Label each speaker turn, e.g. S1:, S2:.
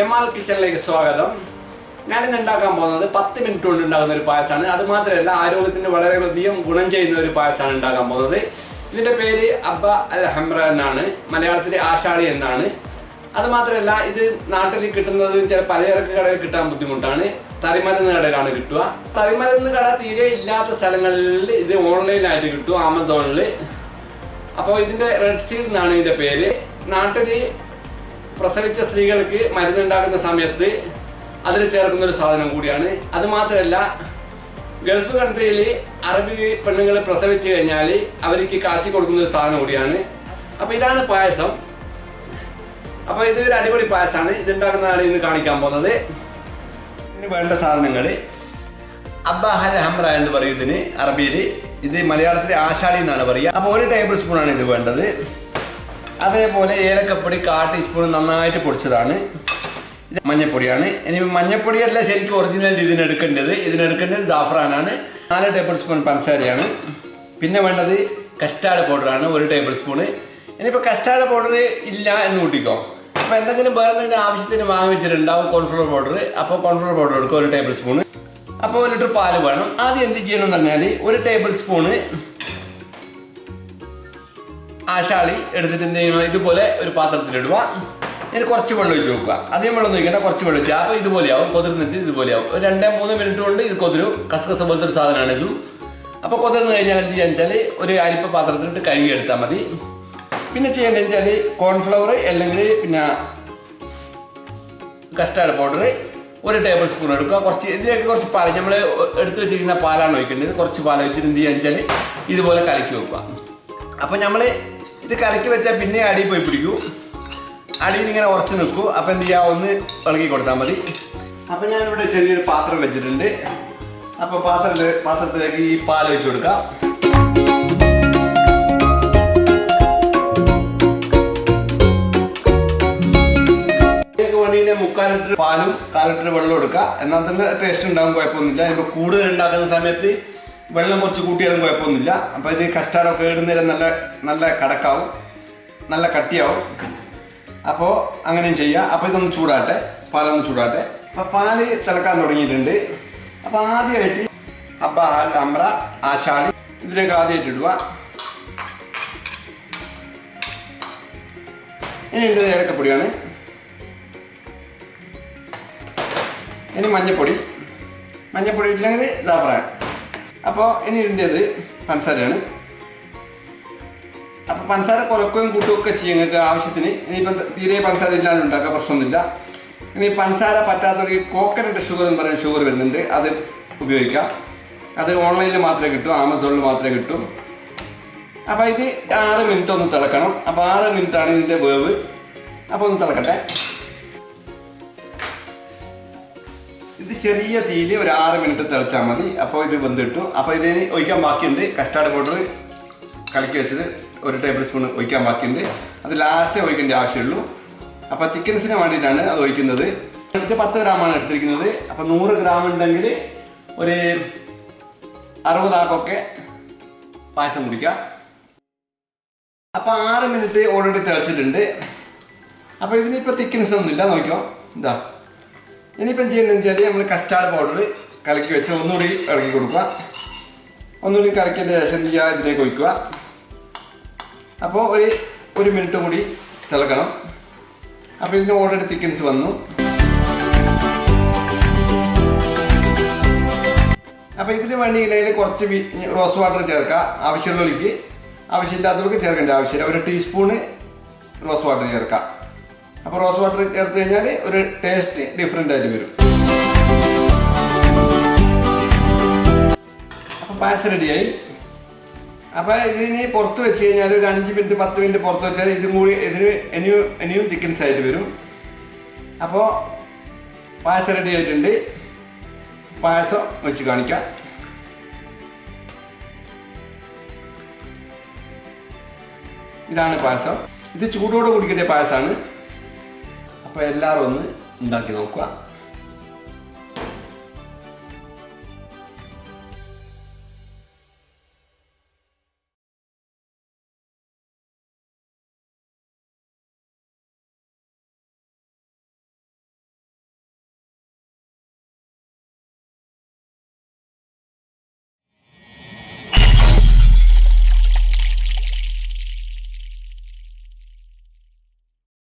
S1: Jamal കിച്ചണിലേക്ക് സ്വാഗതം. ഞാനിന്ന് ഉണ്ടാക്കാൻ പോകുന്നത് പത്ത് മിനിറ്റ് കൊണ്ട് ഉണ്ടാകുന്ന ഒരു പായസമാണ്. അത് മാത്രമല്ല ആരോഗ്യത്തിന് വളരെയധികം ഗുണം ചെയ്യുന്ന ഒരു പായസമാണ് ഉണ്ടാക്കാൻ പോകുന്നത്. ഇതിന്റെ പേര് അബ്ബ അൽ ഹംറ എന്നാണ്. മലയാളത്തിലെ ആശാളി എന്നാണ്. അത് മാത്രമല്ല ഇത് നാട്ടിൽ കിട്ടുന്നത് ചില പലചരക്ക് കടയിൽ കിട്ടാൻ ബുദ്ധിമുട്ടാണ്. തറിമരുന്ന് കടയിലാണ് കിട്ടുക. തറിമരുന്ന് കട തീരെ ഇല്ലാത്ത സ്ഥലങ്ങളിൽ ഇത് ഓൺലൈനായിട്ട് കിട്ടും ആമസോണിൽ അപ്പോൾ ഇതിന്റെ റെഡ് സീഡ് എന്നാണ് ഇതിന്റെ പേര്. നാട്ടിൽ പ്രസവിച്ച സ്ത്രീകൾക്ക് മരുന്നുണ്ടാക്കുന്ന സമയത്ത് അതിൽ ചേർക്കുന്ന ഒരു സാധനം കൂടിയാണ്. അത് മാത്രമല്ല ഗൾഫ് കൺട്രിയിൽ അറബി പെണ്ണുങ്ങൾ പ്രസവിച്ചു കഴിഞ്ഞാൽ അവർക്ക് കാച്ചി കൊടുക്കുന്ന ഒരു സാധനം കൂടിയാണ്. അപ്പോൾ ഇതാണ് പായസം. അപ്പോൾ ഇത് ഒരു അടിപൊളി പായസമാണ്. ഇത് ഉണ്ടാക്കുന്നതാണ് ഇന്ന് കാണിക്കാൻ പോകുന്നത്. ഇതിന് വേണ്ട സാധനങ്ങൾ. അബ്ബാഹൽ ഹംറ എന്ന് പറയും ഇതിന് അറബിയിൽ ഇത് മലയാളത്തിലെ ആശാളി എന്നാണ് പറയുക. അപ്പോൾ ഒരു ടേബിൾ സ്പൂണാണ് ഇത് വേണ്ടത്. അതേപോലെ ഏലക്കപ്പൊടി കാ ടീസ്പൂൺ നന്നായിട്ട് പൊടിച്ചതാണ്. മഞ്ഞപ്പൊടിയാണ്. ഇനി മഞ്ഞപ്പൊടിയല്ല ശരിക്കും ഒറിജിനൽ ഇതിനെടുക്കേണ്ടത്. ഇതിനെടുക്കേണ്ടത് ജാഫ്രാനാണ് നാല് ടേബിൾ സ്പൂൺ പഞ്ചസാരയാണ്. പിന്നെ വേണ്ടത് കസ്റ്റാർഡ് പൗഡറാണ് ഒരു ടേബിൾ സ്പൂണ് ഇനിയിപ്പോൾ കസ്റ്റാർഡ് പൗഡർ ഇല്ല എന്ന് കൂട്ടിക്കോ. അപ്പോൾ എന്തെങ്കിലും വേറെ എന്തെങ്കിലും ആവശ്യത്തിന് വാങ്ങി വെച്ചിട്ടുണ്ടാവും കോൺഫ്ലോർ പൗഡർ അപ്പോൾ കോൺഫ്ലോർ പൗഡർ എടുക്കും ഒരു ടേബിൾ സ്പൂണ് അപ്പോൾ ഒരു ലിറ്റർ പാൽ വേണം. ആദ്യം എന്ത് ചെയ്യണം എന്ന് പറഞ്ഞാൽ ഒരു ടേബിൾ സ്പൂണ് ആശാളി എടുത്തിട്ട് എന്ത് ചെയ്യണം? ഇതുപോലെ ഒരു പാത്രത്തിലിടുക. ഇതിന് കുറച്ച് വെള്ളം ഒഴിച്ച് വെക്കുക. അധികം വെള്ളം ഒഴിക്കണ്ട കുറച്ച് വെള്ളം ഒഴിച്ചാൽ അപ്പോൾ ഇതുപോലെയാവും. കൊതിർന്നിട്ട് ഇതുപോലെയാവും. ഒരു രണ്ടേ മൂന്ന് മിനിറ്റ് കൊണ്ട് ഇത് കൊതിരും. കസകസ പോലത്തെ ഒരു സാധനമാണ് ഇത്. അപ്പോൾ കൊതിർന്ന് കഴിഞ്ഞാൽ എന്ത് ചെയ്യാന്ന് വെച്ചാൽ ഒരു അരിപ്പ പാത്രത്തിലിട്ട് കഴുകി എടുത്താൽ മതി. പിന്നെ ചെയ്യേണ്ടതെന്ന് വെച്ചാൽ കോൺഫ്ലവർ അല്ലെങ്കിൽ പിന്നെ കസ്റ്റാർഡ് പൗഡർ ഒരു ടേബിൾ സ്പൂൺ എടുക്കുക. കുറച്ച് ഇതിലേക്ക് കുറച്ച് പാൽ നമ്മൾ എടുത്ത് വെച്ചിരിക്കുന്ന പാലാണ് ഒഴിക്കേണ്ടത്. കുറച്ച് പാൽ വെച്ചിട്ട് എന്ത് ചെയ്യാന്ന് വെച്ചാൽ ഇതുപോലെ കലക്കി വെക്കുക. അപ്പോൾ നമ്മൾ ഇത് കലക്കി വെച്ചാൽ പിന്നെ അടിയിൽ പോയി പിടിക്കൂ. അടിയിൽ ഇങ്ങനെ ഉറച്ചു നിൽക്കൂ. അപ്പം എന്ത് ചെയ്യുക ഒന്ന് ഇളകി കൊടുത്താൽ മതി. അപ്പം ഞാനിവിടെ ചെറിയൊരു പാത്രം വെച്ചിട്ടുണ്ട്. അപ്പോൾ പാത്രത്തിൽ പാത്രത്തിലേക്ക് ഈ പാൽ വെച്ച് കൊടുക്കാം. മുക്കാൽ ലിറ്റർ പാലും കാൽ ലിറ്റർ വെള്ളം എടുക്കുക എന്നാൽ തന്നെ ടേസ്റ്റ് ഉണ്ടാകും കുഴപ്പമൊന്നുമില്ല. ഇപ്പോൾ കൂടുതൽ ഉണ്ടാക്കുന്ന സമയത്ത് വെള്ളം കുറച്ച് കൂട്ടിയാലും കുഴപ്പമൊന്നുമില്ല. അപ്പോൾ ഇത് കസ്റ്റാർഡൊക്കെ ഇടുന്നേരം നല്ല നല്ല കടക്കാവും. നല്ല കട്ടിയാവും. അപ്പോൾ അങ്ങനെയും ചെയ്യുക അപ്പോൾ ഇതൊന്ന് ചൂടാട്ടെ. പാലൊന്ന് ചൂടാട്ടെ. അപ്പോൾ പാൽ തിളക്കാൻ തുടങ്ങിയിട്ടുണ്ട്. അപ്പോൾ ആദ്യമായിട്ട് അബ്ബാഹൽ അമ്ര ആശാളി ഇതിലേക്ക് ആദ്യമായിട്ട് ഇടുക. ഇനി ഉണ്ട് ഏലക്കപ്പൊടിയാണ്. ഇനി മഞ്ഞപ്പൊടി. മഞ്ഞപ്പൊടി ഇല്ലെങ്കിൽ ജാഫ്രാൻ അപ്പോൾ ഇനി ഇതിന്റെത് പഞ്ചസാരയാണ്. അപ്പോൾ പഞ്ചസാര കുറക്കുകയും കൂട്ടുകയൊക്കെ ചെയ്യും നിങ്ങൾക്ക് ആവശ്യത്തിന്. ഇനിയിപ്പം തീരെ പഞ്ചസാര ഇല്ലാതെ ഉണ്ടാക്കുക പ്രശ്നമൊന്നുമില്ല. ഇനി പഞ്ചസാര പറ്റാത്തവർക്ക് കോക്കനട്ട് ഷുഗർ എന്ന് പറയുന്ന ഷുഗർ വരുന്നുണ്ട്. അത് ഉപയോഗിക്കാം. അത് ഓൺലൈനിൽ മാത്രമേ കിട്ടൂ ആമസോണിൽ മാത്രമേ കിട്ടൂ. അപ്പോൾ ഇത് ആറ് മിനിറ്റ് ഒന്ന് തിളക്കണം. അപ്പോൾ ആറ് മിനിറ്റാണ് ഇതിന്റെ വേവ്. അപ്പോൾ ഒന്ന് തിളക്കട്ടെ. ഇത് ചെറിയ തീയിൽ ഒരു ആറ് മിനിറ്റ് തിളച്ചാൽ മതി. അപ്പോൾ ഇത് വെന്തിട്ടു. അപ്പോൾ ഇതിന് ഒഴിക്കാൻ ബാക്കിയുണ്ട്. കസ്റ്റാർഡ് പൗഡർ കലക്കി വെച്ചത് ഒരു ടേബിൾ സ്പൂൺ ഒഴിക്കാൻ ബാക്കിയുണ്ട്. അത് ലാസ്റ്റ് ഒഴിക്കേണ്ട ആവശ്യമുള്ളൂ. അപ്പോൾ തിക്കൻസിന് വേണ്ടിയിട്ടാണ് അത് ഒഴിക്കുന്നത്. എടുത്ത് പത്ത് ഗ്രാമാണ് എടുത്തിരിക്കുന്നത്. അപ്പോൾ നൂറ് ഗ്രാം ഉണ്ടെങ്കിൽ ഒരു അറുപതാക്കൊക്കെ പായസം കുടിക്കാം. അപ്പോൾ ആറ് മിനിറ്റ് ഓൾറെഡി തിളച്ചിട്ടുണ്ട്. അപ്പോൾ ഇതിനിപ്പോൾ തിക്കൻസ് ഒന്നുമില്ല. നോക്കിയോ ഇതാ. ഇനിയിപ്പം ചെയ്യുന്നതെന്ന് വെച്ചാൽ നമ്മൾ കസ്റ്റാർഡ് പൗഡർ കലക്കി വെച്ച് ഒന്നുകൂടി ഇളക്കി കൊടുക്കുക. ഒന്നുകൂടി കലക്കിയതിന് ശേഷം എന്ത് ചെയ്യുക? ഇതിലേക്ക് ഒഴിക്കുക. അപ്പോൾ ഒരു ഒരു മിനിറ്റ് കൂടി തിളക്കണം. അപ്പോൾ ഇതിന് ഓൾറെഡി തിക്കൻസ് വന്നു. അപ്പോൾ ഇതിന് വേണ്ടി ഇതിൽ കുറച്ച് റോസ് വാട്ടർ ചേർക്കുക. ആവശ്യമുള്ളവർക്ക് ആവശ്യമില്ലാത്തവർക്ക് ചേർക്കേണ്ട ആവശ്യമില്ല. ഒരു ടീസ്പൂണ് റോസ് വാട്ടർ ചേർക്കാം അപ്പോൾ റോസ് വാട്ടർ ചേർത്ത് കഴിഞ്ഞാൽ ഒരു ടേസ്റ്റ് ഡിഫറെന്റ് ആയിട്ട് വരും. അപ്പോൾ പായസം റെഡിയായി അപ്പോൾ ഇതിനി പുറത്ത് വെച്ച് കഴിഞ്ഞാൽ ഒരു അഞ്ച് മിനിറ്റ് പത്ത് മിനിറ്റ് പുറത്ത് വെച്ചാൽ ഇതും കൂടി ഇതിന് ഇനിയും ഇനിയും തിക്കൻസ് ആയിട്ട് വരും. അപ്പോൾ പായസം റെഡി ആയിട്ടുണ്ട്. പായസം വെച്ച് കാണിക്കാം. ഇതാണ് പായസം. ഇത് ചൂടോടെ കുടിക്കേണ്ട പായസമാണ് അപ്പോൾ എല്ലാവരും ഒന്ന് ഉണ്ടാക്കി നോക്കുക.